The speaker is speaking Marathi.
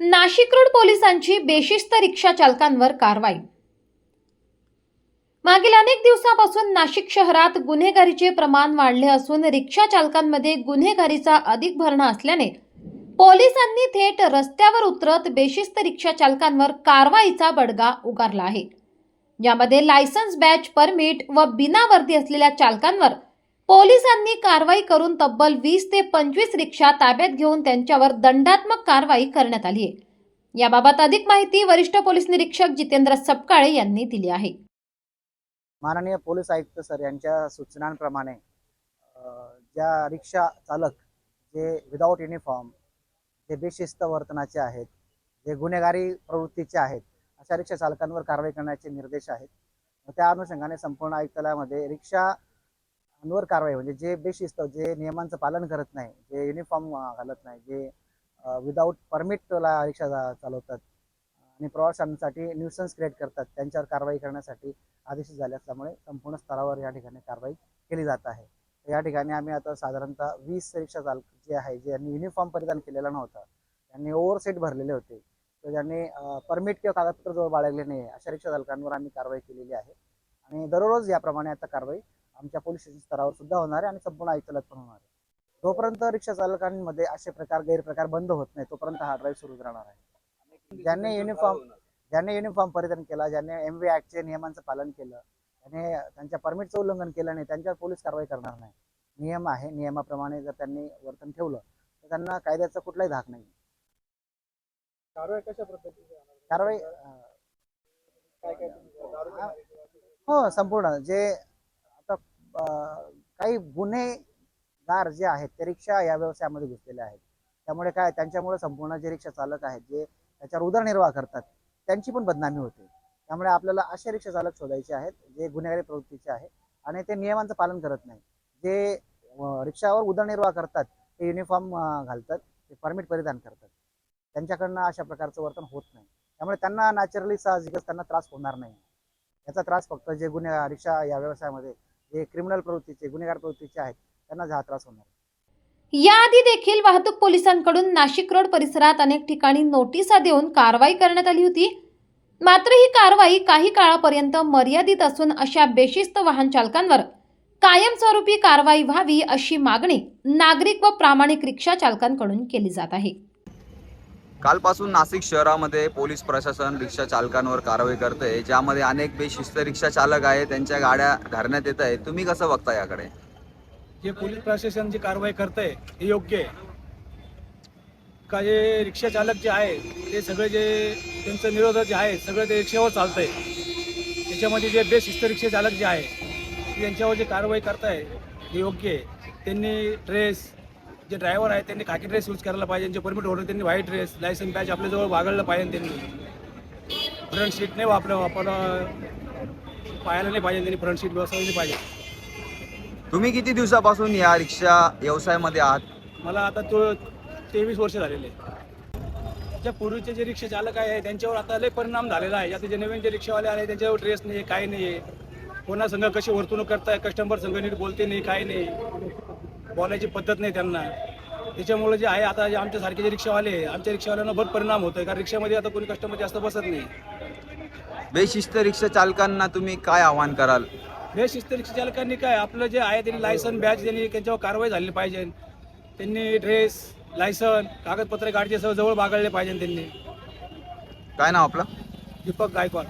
नाशिक रोड पोलिसांची बेशिस्त रिक्षा चालकांवर कारवाई. मागील अनेक दिवसापासून नाशिक शहरात गुन्हेगारीचे प्रमाण वाढले असून रिक्षा चालकांमध्ये गुन्हेगारीचा अधिक भरणा असल्याने पोलिसांनी थेट रस्त्यावर उतरत बेशिस्त रिक्षा चालकांवर कारवाईचा बडगा उगारला आहे. यामध्ये लायसन्स बॅच परमिट व बिना वर्दी असलेल्या चालकांवर पोलिसांनी कारवाई करून तब्बल वीस ते पंचवीस रिक्षा ताब्यात घेऊन त्यांच्यावर दंडात्मक कारवाई करण्यात आली आहे. याबाबत अधिक माहिती वरिष्ठ पोलीस निरीक्षक जितेंद्र सपकाळे यांनी दिली आहे. माननीय पोलीस आयुक्त सर यांच्या सूचनांप्रमाणे ज्या रिक्षा चालक जे विदाऊट युनिफॉर्म जे बेशिस्त वर्तनाचे आहेत जे गुन्हेगारी प्रवृत्तीचे आहेत अशा रिक्षा चालकांवर कारवाई करण्याचे निर्देश आहेत. त्या अनुषंगाने संपूर्ण आयुक्तालयामध्ये रिक्षा वर कारवाई म्हणजे जे बेशिस्त जे नियमांचं पालन करत नाही जे युनिफॉर्म घालत नाही जे विदाऊट परमिटला रिक्षा जा- चालवतात आणि प्रवाशांसाठी न्यूसन्स क्रिएट करतात त्यांच्यावर कारवाई करण्यासाठी आदेश झाले असल्यामुळे संपूर्ण स्तरावर या ठिकाणी कारवाई केली जात आहे. तर या ठिकाणी आम्ही आता साधारणतः वीस रिक्षा चालक जे आहे जे यांनी युनिफॉर्म परिधान केलेला नव्हता त्यांनी ओव्हरसेट भरलेले होते. तर ज्यांनी परमिट किंवा कागदपत्र जवळ बाळगले नाही अशा रिक्षा चालकांवर आम्ही कारवाई केलेली आहे. आणि दररोज याप्रमाणे आता कारवाई आमच्या पोलीस स्टेशन स्तरावर सुद्धा होणार आहे आणि संपूर्ण आयुक्तालयात पण होणार आहे. जोपर्यंत रिक्षा चालकांमध्ये असे प्रकार गैरप्रकार बंद होत नाही. तोपर्यंत हा ड्राईव्ह सुरू राहणार आहे. ज्यांनी युनिफॉर्म ज्यांनी युनिफॉर्म परिधान केला ज्यांनी एम व्ही ॲक्टचे नियमांचं पालन केलं त्याने त्यांच्या परमिटचं उल्लंघन केलं नाही त्यांच्यावर पोलीस कारवाई करणार नाही. नियम आहे. नियमाप्रमाणे जर त्यांनी वर्तन ठेवलं तर त्यांना कायद्याचा कुठलाही धाक नाही. कारवाई कशा पद्धतीची? कारवाई हा. संपूर्ण. जे काही गुन्हेगार जे आहेत ते रिक्षा या व्यवसायामध्ये घुसलेले आहेत. त्यामुळे काय त्यांच्यामुळे संपूर्ण जे रिक्षा चालक आहेत जे त्याच्यावर उदरनिर्वाह करतात त्यांची पण बदनामी होते. त्यामुळे आपल्याला असे रिक्षा चालक शोधायचे आहेत जे गुन्हेगारी प्रवृत्तीचे आहेत आणि ते नियमांचं पालन करत नाही जे रिक्षावर उदरनिर्वाह करतात ते युनिफॉर्म घालतात ते परमिट परिधान करतात. त्यांच्याकडनं अशा प्रकारचं वर्तन होत नाही. त्यामुळे त्यांना नॅचरली साहजिकच त्यांना त्रास होणार नाही. याचा त्रास फक्त जे गुन्हे रिक्षा या व्यवसायामध्ये जे क्रिमिनल प्रवृत्तीचे गुन्हेगार प्रवृत्तीचे आहेत त्यांना हा त्रास होणार याआधी देखील वाहतूक पोलिसांकडून नाशिक रोड परिसरात अनेक ठिकाणी नोटिसा देऊन कारवाई करण्यात आली होती. मात्र ही कारवाई काही काळापर्यंत मर्यादित असून अशा बेशिस्त वाहन चालकांवर कायमस्वरूपी कारवाई व्हावी अशी मागणी नागरिक व प्रामाणिक रिक्षा चालकांकडून केली जात आहे. कालपासून नाशिक शहरामध्ये पोलीस प्रशासन रिक्षा चालकांवर कारवाई करते ज्यामध्ये अनेक बेशिस्त रिक्षा चालक आहे त्यांच्या गाड्या धरण्यात येत आहे तुम्ही कसं बघता याकडे? जे पोलीस प्रशासन जी कारवाई करतंय हे योग्य आहे. का जे रिक्षा चालक जे आहे ते सगळे जे त्यांचं निरोधक जे आहे सगळं ते रिक्षावर चालतंय. त्याच्यामध्ये जे बेशिस्त रिक्षा चालक जे आहे त्यांच्यावर जे कारवाई करताय हे योग्य आहे. त्यांनी ड्रेस जे ड्रायव्हर आहेत त्यांनी खाकी ड्रेस यूज करायला पाहिजे जे परमिट होल्डर त्यांनी व्हाईट ड्रेस लायसन बॅच आपल्याजवळ बागडलं पाहिजे त्यांनी. फ्रंट सीट नाही वापर वापर पाहायला नाही पाहिजे त्यांनी फ्रंट सीट बसवली नाही पाहिजे. तुम्ही किती दिवसापासून या रिक्षा व्यवसायामध्ये आहात? मला आता तो तेवीस वर्ष झालेले. ज्या पूर्वीचे जे रिक्षा चालक आहे त्यांच्यावर आता लय परिणाम झालेला आहे. आता जे नवीन जे रिक्षावाले आले त्यांच्यावर ड्रेस नाही काही नाही. आहे कोणा संघ कशी वर्तणूक करताय कस्टमर संघ नीट बोलते नाही काही नाही. बोलायची पद्धत नाही त्यांना. त्याच्यामुळे जे आहे आता जे आमच्यासारखे जे रिक्षावाले आहे आमच्या रिक्षावाल्यांना बहुत परिणाम होतोय कारण रिक्षामध्ये आता कोणी कस्टमर जास्त बसत नाही. बेशिस्त रिक्षा चालकांना तुम्ही काय आव्हान कराल? बेशिस्त रिक्षा चालकांनी काय आपलं जे आहे त्यांनी लायसन बॅच त्यांनी त्यांच्यावर कारवाई झाली पाहिजे. त्यांनी ड्रेस लायसन कागदपत्र गाडीचे सर्व जवळ बागळले पाहिजे त्यांनी. काय नाव आपलं? दीपक गायकवाड.